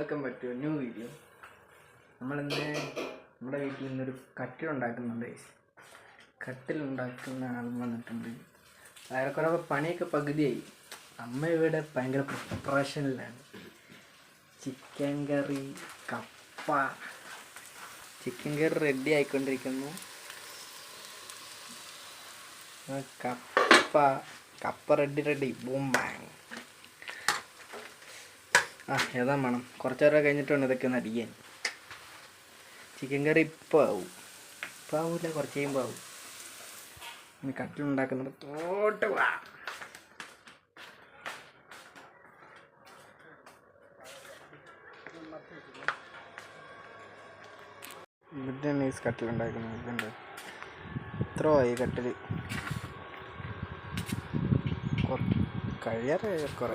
Back to new video. നമ്മളിന്ന് നമ്മുടെ വീട്ടിൽ നിന്നൊരു കട്ടിലുണ്ടാക്കുന്നുണ്ട് കട്ടിലുണ്ടാക്കുന്ന ആൾ വന്നിട്ടുണ്ട്. ഏറെക്കുറെ പണിയൊക്കെ പകുതിയായി. അമ്മ ഇവിടെ ഭയങ്കര പ്രിപ്പറേഷനിലാണ് ചിക്കൻ കറി കപ്പ. ചിക്കൻ കറി റെഡി ആയിക്കൊണ്ടിരിക്കുന്നു. കപ്പ. കപ്പ റെഡി റെഡി ബൂം ബാങ് ആ ഏതാ വേണം കുറച്ച് നേരം കഴിഞ്ഞിട്ട് വേണം ഇതൊക്കെ ഒന്ന് അടിക്കാൻ ചിക്കൻ കറി ഇപ്പോൾ ആവും. ഇപ്പോൾ ആവില്ല കുറച്ച് കഴിയുമ്പോൾ ആവും. ഇനി കട്ടിലുണ്ടാക്കുന്നത് തോട്ട് വാ. ഇവിടെയാണ് ഈ കട്ടിലുണ്ടാക്കുന്നത് ഇതുണ്ട്. ഇത്ര ആയി കട്ടിൽ കഴിയാറ് കുറേ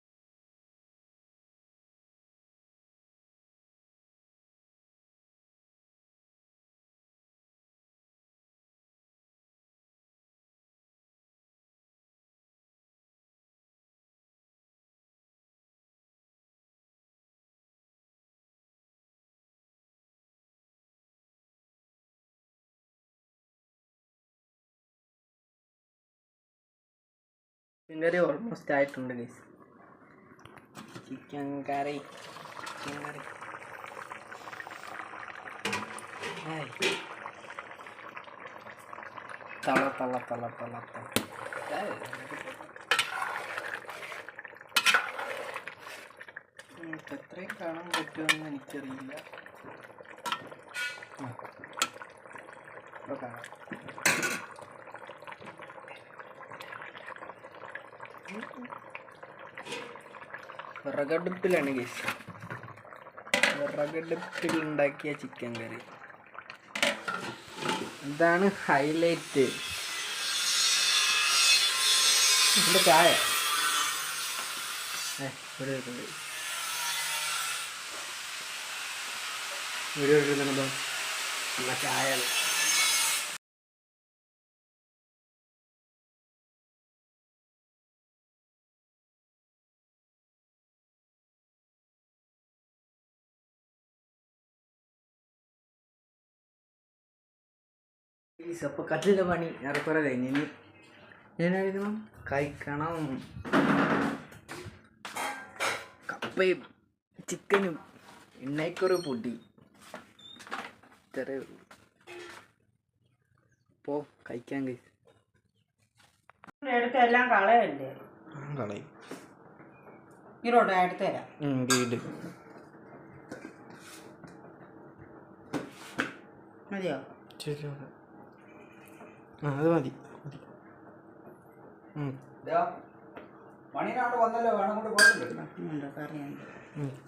ചിക്കൻ കറി ഓൾമോസ്റ്റ് ആയിട്ടുണ്ട് guys chicken curry. Chicken curry. തള തള തള തള തള. എത്രയും കാണാൻ പറ്റുമെന്ന് എനിക്കറിയില്ല. കാണാം. വിറകടുപ്പിലാണ് കേസ് വിറകടുപ്പിൽ ഉണ്ടാക്കിയ ചിക്കൻ കറി ഇതാണ് ഹൈലൈറ്റ് ഇതിന്റെ ചായ. ഒരു ഇവിടെ ചായ അപ്പോൾ കട്ടിലിന്റെ പണി ഏറെക്കുറെ കഴിഞ്ഞ്. ഇനി ഞാൻ കഴിക്കണം. കഴിക്കണം കപ്പയും ചിക്കനും എണ്ണയ്ക്കൊരു പൊടി. ഇത്രേ ഉള്ളൂ. അപ്പോൾ കഴിക്കാൻ കഴി. എടുത്ത് എല്ലാം കളയല്ലേ കളയും. ഇങ്ങോട്ട് എടുത്ത് തരാം. വീട്. മതിയോ? ശരി അത് മതി.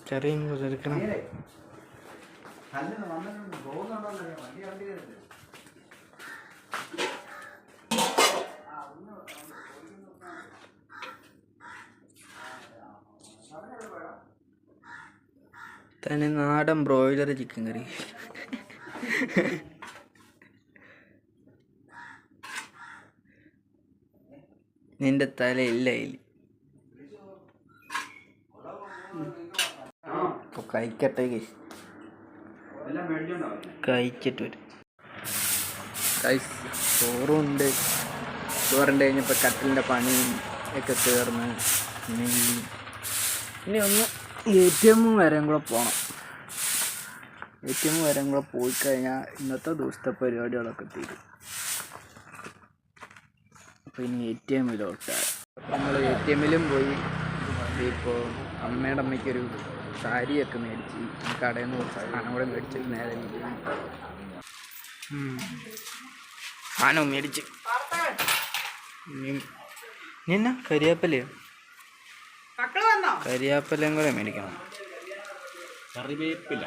ചെറിയ എടുക്കണം തന്നെ നാടൻ ബ്രോയിലർ ചിക്കൻ കറി. നിന്റെ തലയില്ല അതിൽ കഴിക്കട്ടെ. കഴിച്ചിട്ട് വരും. ചോറുണ്ട്. ചോറുണ്ട് കഴിഞ്ഞപ്പോൾ കട്ടിലിന്റെ പണിയും ഒക്കെ തീർന്ന്. ഇനി ഇനി ഒന്ന് എ ടി എം വരെയും കൂടെ പോകണം എ ടി എം വരെയും കൂടെ പോയി കഴിഞ്ഞാൽ ഇന്നത്തെ ദിവസത്തെ പരിപാടികളൊക്കെ തീരും. അപ്പോൾ ഇനി എ ടി എമ്മിലോട്ട് നമ്മൾ എ ടി എമ്മിലും പോയി ഇപ്പോൾ അമ്മയുടെ അമ്മയ്ക്കൊരു സാരിയൊക്കെ മേടിച്ച് കടയിൽ നിന്ന് സാധനം കൂടെ മേടിച്ചിട്ട് നേരെ സാധനവും ആനോ മേടിച്ച് നിന്ന കരിയാപ്പലയോ? വന്നോ? കരിയാപ്പലയും കൂടെ മേടിക്കണം. കറിവേപ്പില.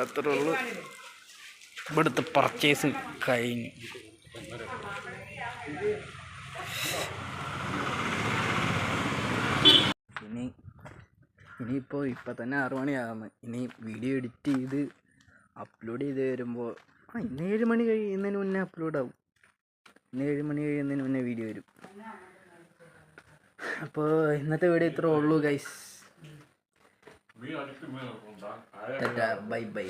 അത്രേ ഉള്ളൂ. ഇവിടുത്തെ പർച്ചേസ് കഴിഞ്ഞു. ഇനി ഇനിയിപ്പോൾ ഇപ്പം തന്നെ ആറു മണിയാകുന്നു ഇനി വീഡിയോ എഡിറ്റ് ചെയ്ത് അപ്ലോഡ് ചെയ്ത് വരുമ്പോൾ ആ ഇന്ന് ഏഴ് മണി കഴിയുന്നതിന് മുന്നേ അപ്ലോഡ് ആവും. ഇന്ന് ഏഴ് മണി കഴിയുന്നതിന് മുന്നേ വീഡിയോ വരും. അപ്പോൾ ഇന്നത്തെ വീഡിയോ ഇത്രേ ഉള്ളൂ ഗൈസ് ബൈ ബൈ.